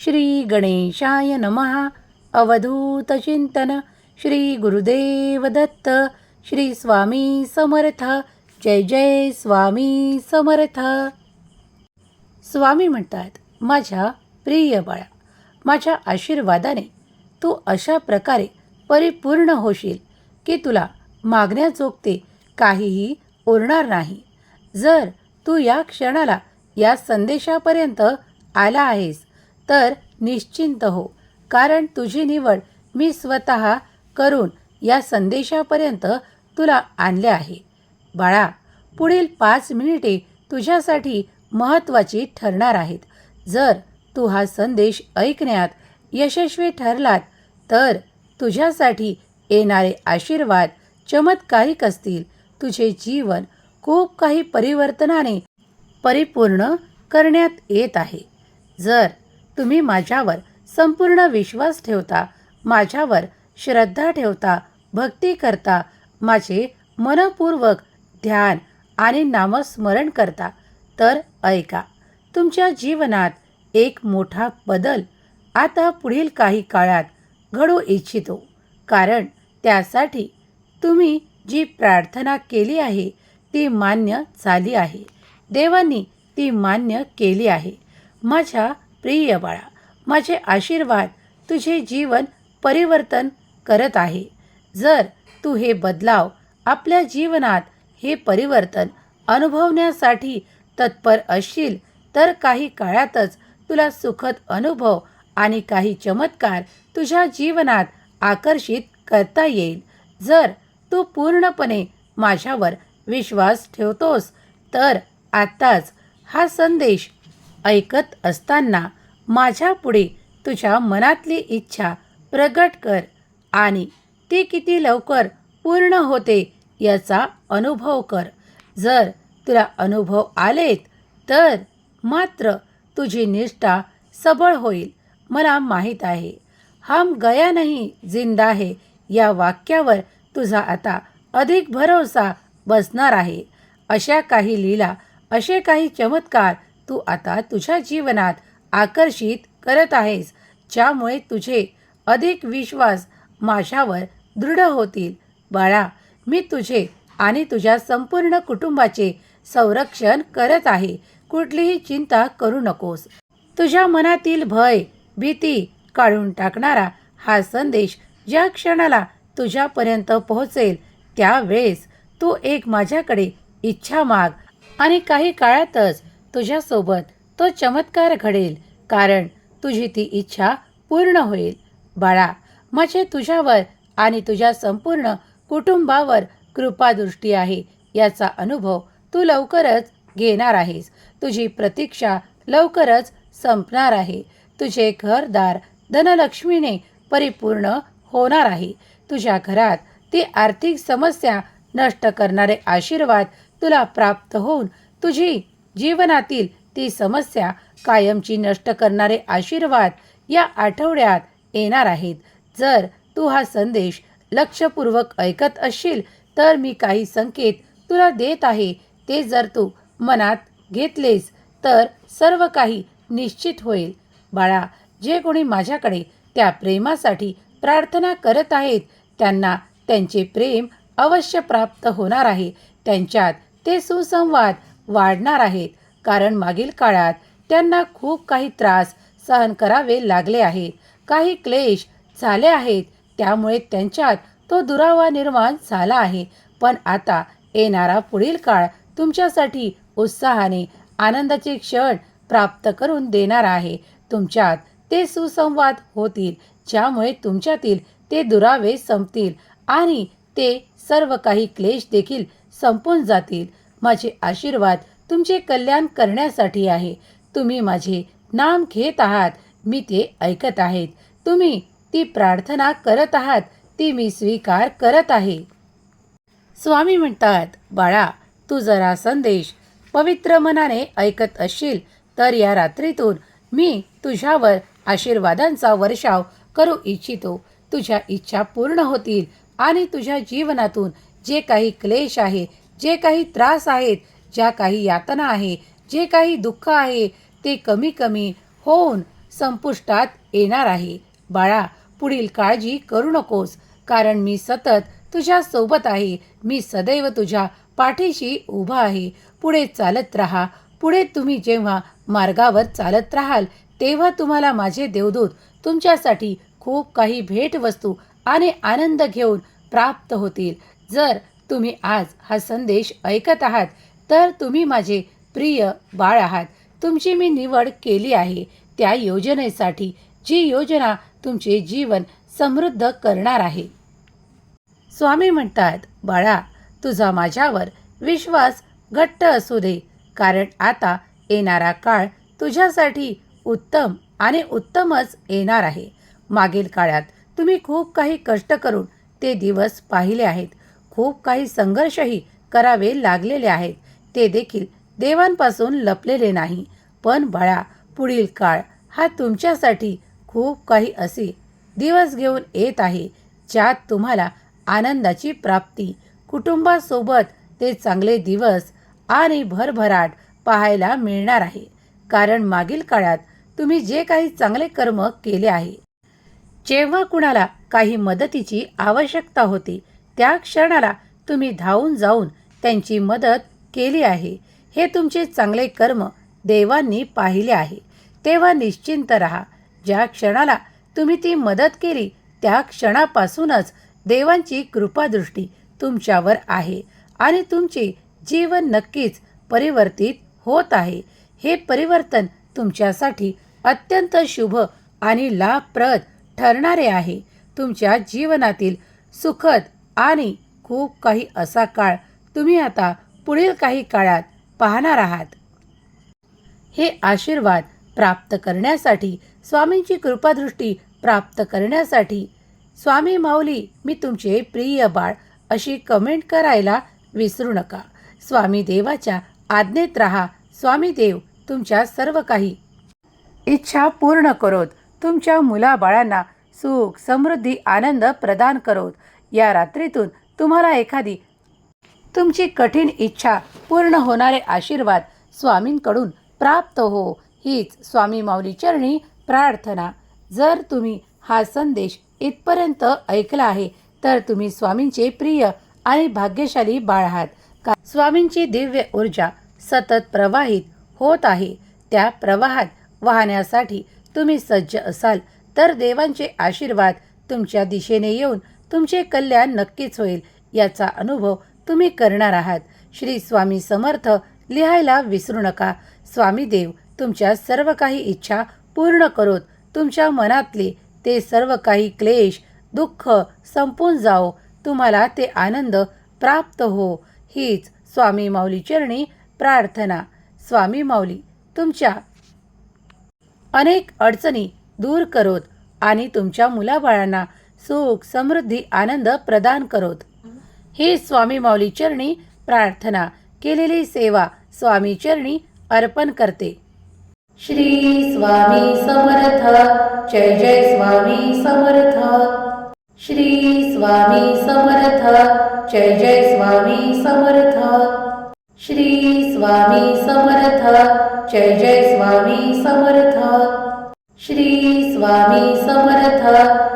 श्री गणेशाय नमः अवधूतचिंतन श्री गुरुदेव दत्त। श्री स्वामी समर्थ। जय जय स्वामी समर्थ। स्वामी म्हणतात माझ्या प्रिय बाळा माझ्या आशीर्वादाने तू अशा प्रकारे परिपूर्ण होशील की तुला मागण्याजोगते काहीही उरणार नाही. जर तू या क्षणाला या संदेशापर्यंत आला आहेस तर निश्चिंत हो कारण तुझी निवड मी स्वतः करून या संदेशापर्यंत तुला आणले आहे. बाळा पुढील पाच मिनिटे तुझ्यासाठी महत्त्वाची ठरणार आहेत. जर तू हा संदेश ऐकण्यात यशस्वी ठरलात तर तुझ्यासाठी येणारे आशीर्वाद चमत्कारिक असतील. तुझे जीवन खूप काही परिवर्तनाने परिपूर्ण करण्यात येत आहे. जर तुम्ही माझ्यावर संपूर्ण विश्वास ठेवता माझ्यावर श्रद्धा ठेवता भक्ती करता माझे मनपूर्वक ध्यान आणि नामस्मरण करता. तर ऐका तुमच्या जीवनात एक मोठा बदल आता पुढील काही काळात घडू इच्छितो. कारण त्यासाठी तुम्ही जी प्रार्थना केली आहे ती मान्य झाली आहे. देवांनी ती मान्य केली आहे. माझ्या प्रिय बाळा माझे आशीर्वाद तुझे जीवन परिवर्तन करत आहे. जर तू हे बदलाव आपल्या जीवनात हे परिवर्तन अनुभवण्यासाठी तत्पर असशील तर काही काळातच तुला सुखद अनुभव आणि काही चमत्कार तुझ्या जीवनात आकर्षित करता येईल. जर तू पूर्णपणे माझ्यावर विश्वास ठेवतोस तर आत्ताच हा संदेश ऐकत असताना माझ्यापुढे तुझ्या मनातली इच्छा प्रगट कर आणि ती किती लवकर पूर्ण होते याचा अनुभव कर. जर तुला अनुभव आलेत तर मात्र तुझी निष्ठा सबळ होईल मला माहीत आहे. हम गया नाही जिंदा है या वाक्यावर तुझा आता अधिक भरोसा बसणार आहे. अशा काही लीला असे काही चमत्कार तू आता तुझ्या जीवनात आकर्षित करत आहेस ज्यामुळे तुझे अधिक विश्वास माझ्यावर दृढ होतील. बाळा मी तुझे आणि तुझ्या संपूर्ण कुटुंबाचे संरक्षण करत आहे. कुठलीही चिंता करू नकोस. तुझ्या मनातील भय भीती काढून टाकणारा हा संदेश ज्या क्षणाला तुझ्यापर्यंत पोहोचेल त्यावेळेस तू एक माझ्याकडे इच्छा माग. आणि काही काळातच तुझ्यासोबत तो चमत्कार घडेल कारण तुझी ती इच्छा पूर्ण होईल. बाळा माझे तुझ्यावर आणि तुझ्या संपूर्ण कुटुंबावर कृपादृष्टी आहे याचा अनुभव तू लवकरच घेणार आहेस. तुझी प्रतीक्षा लवकरच संपणार आहे. तुझे घरदार धनलक्ष्मीने परिपूर्ण होणार आहे. तुझ्या घरात ती आर्थिक समस्या नष्ट करणारे आशीर्वाद तुला प्राप्त होऊन तुझी जीवनातील ती समस्या कायमची नष्ट करणारे आशीर्वाद या आठवड्यात येणार आहेत. जर तू हा संदेश लक्षपूर्वक ऐकत असशील तर मी काही संकेत तुला देत आहे. ते जर तू मनात घेतलेस तर सर्व काही निश्चित होईल. बाळा जे कोणी माझ्याकडे त्या प्रेमासाठी प्रार्थना करत आहेत त्यांना त्यांचे प्रेम अवश्य प्राप्त होणार आहे. त्यांच्यात ते सुसंवाद वाढणार आहेत. कारण मागील काळात त्यांना खूप काही त्रास सहन करावे लागले आहेत. काही क्लेश झाले आहेत. त्यामुळे त्यांच्यात तो दुरावा निर्माण झाला आहे. पण आता येणारा पुढील काळ तुमच्यासाठी उत्साहाने आनंदाचे क्षण प्राप्त करून देणार आहे. तुमच्यात ते सुसंवाद होतील ज्यामुळे तुमच्यातील ते दुरावे संपतील आणि ते सर्व काही क्लेश देखील संपून जातील. माझे आशीर्वाद तुमचे कल्याण करण्यासाठी आहे. तुम्ही माझे नाम घेत आहात. मी ते ऐकत आहेत. तुम्ही ती प्रार्थना करत आहात. ती मी स्वीकार करत आहे. स्वामी म्हणतात बाळा तू जरा संदेश पवित्र मनाने ऐकत असशील तर या रात्रीतून मी तुझ्यावर आशीर्वादांचा वर्षाव करू इच्छितो. तुझ्या इच्छा पूर्ण होतील आणि तुझ्या जीवनातून जे काही क्लेश आहे जे काही त्रास आहेत ज्या काही यातना आहे जे काही दुःख आहे ते कमी कमी होऊन संपुष्टात येणार आहे. बाळा पुढील काळजी करू नकोस कारण मी सतत तुझ्या सोबत आहे. मी सदैव तुझ्या पाठीशी उभा आहे. पुढे चालत राहा. पुढे तुम्ही जेव्हा मार्गावर चालत राहाल तेव्हा तुम्हाला माझे देवदूत तुमच्यासाठी खूप काही भेटवस्तू आणि आनंद घेऊन प्राप्त होतील. जर तुम्ही आज हा संदेश ऐकत आहात तर तुम्ही माझे प्रिय बाळ आहात. तुमची मी निवड केली आहे. त्या योजनेसाठी जी योजना तुमचे जीवन समृद्ध करणार आहे. स्वामी म्हणतात बाळा तुझा माझ्यावर विश्वास घट्ट असू दे कारण आता येणारा काळ तुझ्यासाठी उत्तम आणि उत्तमच येणार आहे. मागील काळात तुम्ही खूप काही कष्ट करून ते दिवस पाहिले आहेत. खूप काही संघर्षही करावे लागलेले आहेत. ते देखील देवांपासून लपलेले नाही. पण बाळा पुढील काळ हा तुमच्यासाठी खूप काही असे दिवस घेऊन येत आहे ज्यात तुम्हाला आनंदाची प्राप्ती. कुटुंबासोबत ते चांगले दिवस आणि भरभराट पाहायला मिळणार आहे. कारण मागील काळात तुम्ही जे काही चांगले कर्म केले आहे जेव्हा कुणाला काही मदतीची आवश्यकता होती त्या क्षणाला तुम्ही धावून जाऊन त्यांची मदत केली आहे. हे तुमचे चांगले कर्म देवांनी पाहिले आहे. तेव्हा निश्चिंत राहा. ज्या क्षणाला तुम्ही ती मदत केली त्या क्षणापासूनच देवांची कृपादृष्टी तुमच्यावर आहे आणि तुमचे जीवन नक्कीच परिवर्तित होत आहे. हे परिवर्तन तुमच्यासाठी अत्यंत शुभ आणि लाभप्रद ठरणारे आहे. तुमच्या जीवनातील सुखद आणि खूप काही असा काळ तुम्ही आता पुढील काही काळात पाहणार आहात. हे आशीर्वाद प्राप्त करण्यासाठी स्वामींची कृपादृष्टी प्राप्त करण्यासाठी स्वामी माऊली मी तुमचे प्रिय बाळ अशी कमेंट करायला विसरू नका. स्वामी देवाच्या आज्ञेत राहा स्वामी देव तुमच्या सर्व काही. इच्छा पूर्ण करोत तुमच्या मुलाबाळांना सुख समृद्धी आनंद प्रदान करोत. या रात्रीतून तुम्हाला एखादी तुमची कठीण इच्छा पूर्ण होणारे आशीर्वाद स्वामींकडून प्राप्त हो. हीच स्वामी माऊली चरणी प्रार्थना. जर तुम्ही हा संदेश इथपर्यंत ऐकला आहे तर तुम्ही स्वामींचे प्रिय आणि भाग्यशाली बाळ आहात. का स्वामींची दिव्य ऊर्जा सतत प्रवाहित होत आहे. त्या प्रवाहात वाहण्यासाठी तुम्ही सज्ज असाल तर देवांचे आशीर्वाद तुमच्या दिशेने येऊन तुमचे कल्याण नक्कीच होईल याचा अनुभव तुम्ही करणार आहात. श्री स्वामी समर्थ लिहायला विसरू नका. स्वामी देव तुमच्या सर्व काही इच्छा पूर्ण करोत. तुमच्या मनातले ते सर्व काही क्लेश दुःख संपून जाओ तुम्हाला ते आनंद प्राप्त हो. हीच स्वामी माऊली चरणी प्रार्थना. स्वामी माऊली तुमच्या अनेक अडचणी दूर करोत आणि तुमच्या मुलाबाळांना सुख समृद्धी आनंद प्रदान करोत. ही स्वामी माऊली चरणी प्रार्थना केलेली सेवा स्वामी चरणी अर्पण करते. श्री स्वामी समर्थ जय जय स्वामी समर्थ. श्री स्वामी समर्थ जय जय स्वामी समर्थ. श्री स्वामी समर्थ जय जय स्वामी समर्थ. श्री स्वामी समर्थ